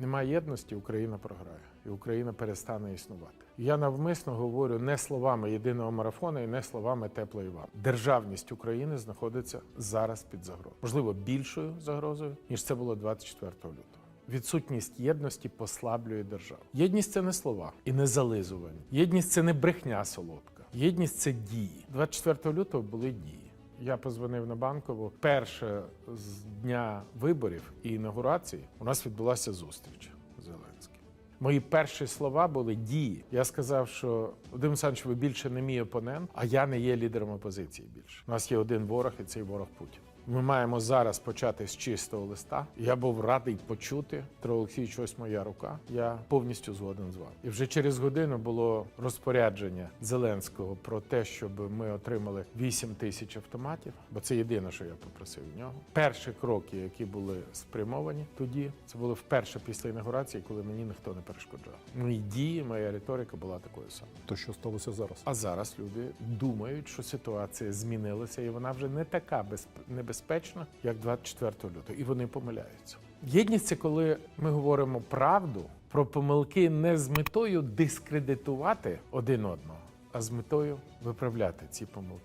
Немає єдності, Україна програє, і Україна перестане існувати. Я навмисно говорю не словами єдиного марафону і не словами теплої вам. Державність України знаходиться зараз під загрозою, можливо, більшою загрозою ніж це було 24 лютого. Відсутність єдності послаблює державу. Єдність це не слова і не зализування. Єдність це не брехня солодка. Єдність це дії. 24 лютого були дії. Я позвонив на банкову. Перше з дня виборів і інаугурації у нас відбулася зустріч Зеленським. Мої перші слова були дії. Я сказав, що Вадим Олександрович, ви більше не мій опонент, а я не є лідером опозиції більше. У нас є один ворог, і цей ворог Путін. Ми маємо зараз почати з чистого листа. Я був радий почути Петро Олексійович, ось моя рука. Я повністю згоден з вами. І вже через годину було розпорядження Зеленського про те, щоб ми отримали 8 тисяч автоматів, бо це єдине, що я попросив в нього. Перші кроки, які були спрямовані тоді, це було вперше після інаугурації, коли мені ніхто не перешкоджав. Мої дії, моя риторика була такою самою. То що сталося зараз? А зараз люди думають, що ситуація змінилася, і вона вже не така безп- небезпечна, як 24 лютого. І вони помиляються. Єдність це коли ми говоримо правду про помилки не з метою дискредитувати один одного, а з метою виправляти ці помилки.